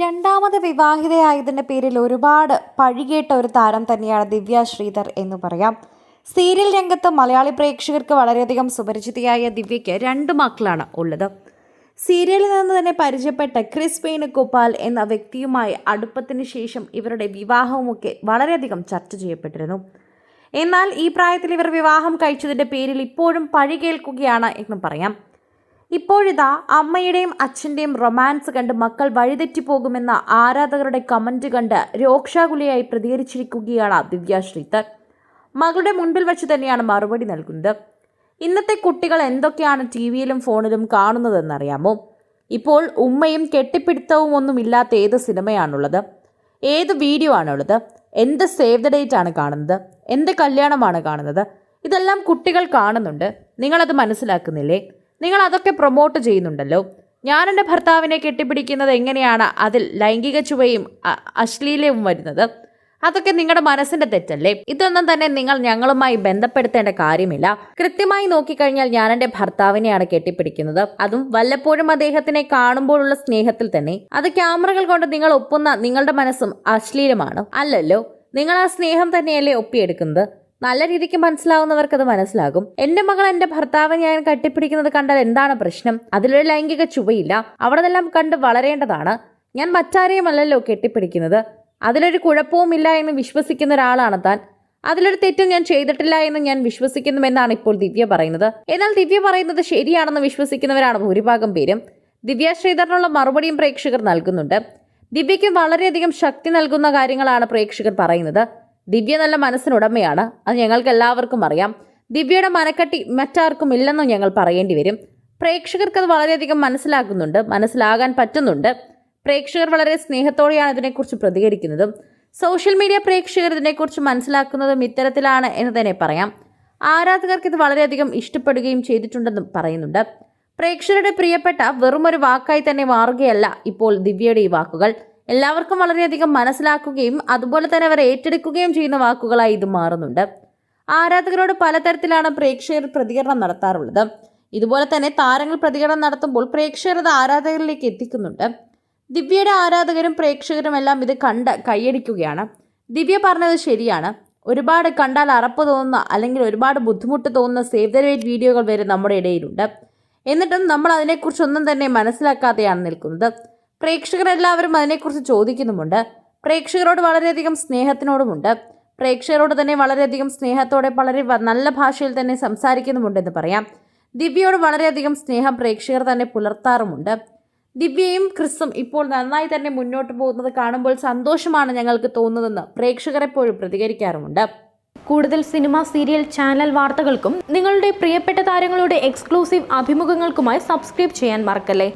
രണ്ടാമത് വിവാഹിതയായതിന്റെ പേരിൽ ഒരുപാട് പഴികേട്ട ഒരു താരം തന്നെയാണ് ദിവ്യ ശ്രീധർ എന്ന് പറയാം. സീരിയൽ രംഗത്ത് മലയാളി പ്രേക്ഷകർക്ക് വളരെയധികം സുപരിചിതയായ ദിവ്യയ്ക്ക് രണ്ട് മക്കളാണ് ഉള്ളത്. സീരിയലിൽ നിന്ന് തന്നെ പരിചയപ്പെട്ട ക്രിസ് വേണുഗോപാൽ എന്ന വ്യക്തിയുമായി അടുപ്പത്തിന് ശേഷം ഇവരുടെ വിവാഹവുമൊക്കെ വളരെയധികം ചർച്ച ചെയ്യപ്പെട്ടിരുന്നു. എന്നാൽ ഈ പ്രായത്തിൽ ഇവർ വിവാഹം കഴിച്ചതിന്റെ പേരിൽ ഇപ്പോഴും പഴി കേൾക്കുകയാണ് എന്ന് പറയാം. ഇപ്പോഴിതാ അമ്മയുടെയും അച്ഛന്റെയും റൊമാൻസ് കണ്ട് മക്കൾ വഴിതെറ്റി വഴിതെറ്റിപ്പോകുമെന്ന ആരാധകരുടെ കമന്റ് കണ്ട് രോക്ഷാകുലിയായി പ്രതികരിച്ചിരിക്കുകയാണ് ദിവ്യ ശ്രീധർ. മകളുടെ മുൻപിൽ വെച്ച് തന്നെയാണ് മറുപടി നൽകുന്നത്. ഇന്നത്തെ കുട്ടികൾ എന്തൊക്കെയാണ് ടി വിയിലും ഫോണിലും കാണുന്നതെന്നറിയാമോ? ഇപ്പോൾ ഉമ്മയും കെട്ടിപ്പിടുത്തവും ഒന്നും ഇല്ലാത്ത ഏത് സിനിമയാണുള്ളത്? ഏത് വീഡിയോ ആണുള്ളത്? എന്ത് സേവ് ദ ഡേറ്റ് ആണ് കാണുന്നത്? എന്ത് കല്യാണമാണ് കാണുന്നത്? ഇതെല്ലാം കുട്ടികൾ കാണുന്നുണ്ട്. നിങ്ങളത് മനസ്സിലാക്കുന്നില്ലേ? നിങ്ങൾ അതൊക്കെ പ്രൊമോട്ട് ചെയ്യുന്നുണ്ടല്ലോ. ഞാൻ എന്റെ ഭർത്താവിനെ കെട്ടിപ്പിടിക്കുന്നത് എങ്ങനെയാണ്? അതിൽ ലൈംഗിക ചുവയും അശ്ലീലവും വരുന്നത്. അതൊക്കെ നിങ്ങളുടെ മനസ്സിന്റെ തെറ്റല്ലേ? ഇതൊന്നും തന്നെ നിങ്ങൾ ഞങ്ങളുമായി ബന്ധപ്പെടുത്തേണ്ട കാര്യമില്ല. കൃത്യമായി നോക്കിക്കഴിഞ്ഞാൽ ഞാൻ എന്റെ ഭർത്താവിനെയാണ് കെട്ടിപ്പിടിക്കുന്നത്. അതും വല്ലപ്പോഴും അദ്ദേഹത്തിനെ കാണുമ്പോഴുള്ള സ്നേഹത്തിൽ തന്നെ. അത് ക്യാമറകൾ കൊണ്ട് നിങ്ങൾ ഒപ്പുന്ന നിങ്ങളുടെ മനസ്സും അശ്ലീലമാണ്. അല്ലല്ലോ നിങ്ങൾ ആ സ്നേഹം തന്നെയല്ലേ ഒപ്പിയെടുക്കുന്നത്? നല്ല രീതിക്ക് മനസ്സിലാവുന്നവർക്ക് അത് മനസ്സിലാകും. എന്റെ മകൾ എന്റെ ഭർത്താവ് ഞാൻ കെട്ടിപ്പിടിക്കുന്നത് കണ്ടാൽ എന്താണ് പ്രശ്നം? അതിലൊരു ലൈംഗിക ചുവയില്ല. അവിടെ നിന്നെല്ലാം കണ്ട് വളരേണ്ടതാണ്. ഞാൻ മറ്റാരെയും അല്ലല്ലോ കെട്ടിപ്പിടിക്കുന്നത്? അതിലൊരു കുഴപ്പവുമില്ല എന്ന് വിശ്വസിക്കുന്ന ഒരാളാണ് താൻ. അതിലൊരു തെറ്റും ഞാൻ ചെയ്തിട്ടില്ല എന്ന് ഞാൻ വിശ്വസിക്കുന്നുവെന്നാണ് ഇപ്പോൾ ദിവ്യ പറയുന്നത്. എന്നാൽ ദിവ്യ പറയുന്നത് ശരിയാണെന്ന് വിശ്വസിക്കുന്നവരാണ് ഭൂരിഭാഗം പേരും. ദിവ്യ ശ്രീധരനുള്ള മറുപടിയും പ്രേക്ഷകർ നൽകുന്നുണ്ട്. ദിവ്യയ്ക്ക് വളരെയധികം ശക്തി നൽകുന്ന കാര്യങ്ങളാണ് പ്രേക്ഷകർ പറയുന്നത്. ദിവ്യ നല്ല മനസ്സിനുടമയാണ്. അത് ഞങ്ങൾക്ക് എല്ലാവർക്കും അറിയാം. ദിവ്യയുടെ മനക്കട്ടി മറ്റാർക്കും ഇല്ലെന്നും ഞങ്ങൾ പറയേണ്ടി വരും. പ്രേക്ഷകർക്ക് അത് വളരെയധികം മനസ്സിലാക്കുന്നുണ്ട്. മനസ്സിലാകാൻ പറ്റുന്നുണ്ട്. പ്രേക്ഷകർ വളരെ സ്നേഹത്തോടെയാണ് ഇതിനെക്കുറിച്ച് പ്രതികരിക്കുന്നതും. സോഷ്യൽ മീഡിയ പ്രേക്ഷകർ ഇതിനെക്കുറിച്ച് മനസ്സിലാക്കുന്നതും ഇത്തരത്തിലാണ് എന്ന് തന്നെ പറയാം. ആരാധകർക്ക് ഇത് വളരെയധികം ഇഷ്ടപ്പെടുകയും ചെയ്തിട്ടുണ്ടെന്നും പറയുന്നുണ്ട്. പ്രേക്ഷകരുടെ പ്രിയപ്പെട്ട വെറുമൊരു വാക്കായി തന്നെ മാറുകയല്ല ഇപ്പോൾ ദിവ്യയുടെ ഈ വാക്കുകൾ. എല്ലാവർക്കും വളരെയധികം മനസ്സിലാക്കുകയും അതുപോലെ തന്നെ അവർ ഏറ്റെടുക്കുകയും ചെയ്യുന്ന വാക്കുകളായി ഇത് മാറുന്നുണ്ട്. ആരാധകരോട് പലതരത്തിലാണ് പ്രേക്ഷകർ പ്രതികരണം നടത്താറുള്ളത്. ഇതുപോലെ തന്നെ താരങ്ങൾ പ്രതികരണം നടത്തുമ്പോൾ പ്രേക്ഷകർ അത് ആരാധകരിലേക്ക് എത്തിക്കുന്നുണ്ട്. ദിവ്യയുടെ ആരാധകരും പ്രേക്ഷകരും എല്ലാം ഇത് കണ്ട് കൈയടിക്കുകയാണ്. ദിവ്യ പറഞ്ഞത് ശരിയാണ്. ഒരുപാട് കണ്ടാൽ അറപ്പ് തോന്നുന്ന അല്ലെങ്കിൽ ഒരുപാട് ബുദ്ധിമുട്ട് തോന്നുന്ന സേവ് ദ ഡേറ്റ് വീഡിയോകൾ വരെ നമ്മുടെ ഇടയിലുണ്ട്. എന്നിട്ടും നമ്മൾ അതിനെക്കുറിച്ചൊന്നും തന്നെ മനസ്സിലാക്കാതെയാണ് നിൽക്കുന്നത്. പ്രേക്ഷകരെല്ലാവരും അതിനെക്കുറിച്ച് ചോദിക്കുന്നുമുണ്ട്. പ്രേക്ഷകരോട് വളരെയധികം സ്നേഹത്തിനോടുമുണ്ട്. പ്രേക്ഷകരോട് തന്നെ വളരെയധികം സ്നേഹത്തോടെ വളരെ നല്ല ഭാഷയിൽ തന്നെ സംസാരിക്കുന്നുമുണ്ടെന്ന് പറയാം. ദിവ്യയോട് വളരെയധികം സ്നേഹം പ്രേക്ഷകർ തന്നെ പുലർത്താറുമുണ്ട്. ദിവ്യയും ക്രിസും ഇപ്പോൾ നന്നായി തന്നെ മുന്നോട്ട് പോകുന്നത് കാണുമ്പോൾ സന്തോഷമാണ് ഞങ്ങൾക്ക് തോന്നുന്നതെന്ന് പ്രേക്ഷകരെപ്പോഴും പ്രതികരിക്കാറുമുണ്ട്. കൂടുതൽ സിനിമ സീരിയൽ ചാനൽ വാർത്തകൾക്കും നിങ്ങളുടെ പ്രിയപ്പെട്ട താരങ്ങളുടെ എക്സ്ക്ലൂസീവ് അഭിമുഖങ്ങൾക്കുമായി സബ്സ്ക്രൈബ് ചെയ്യാൻ മറക്കല്ലേ?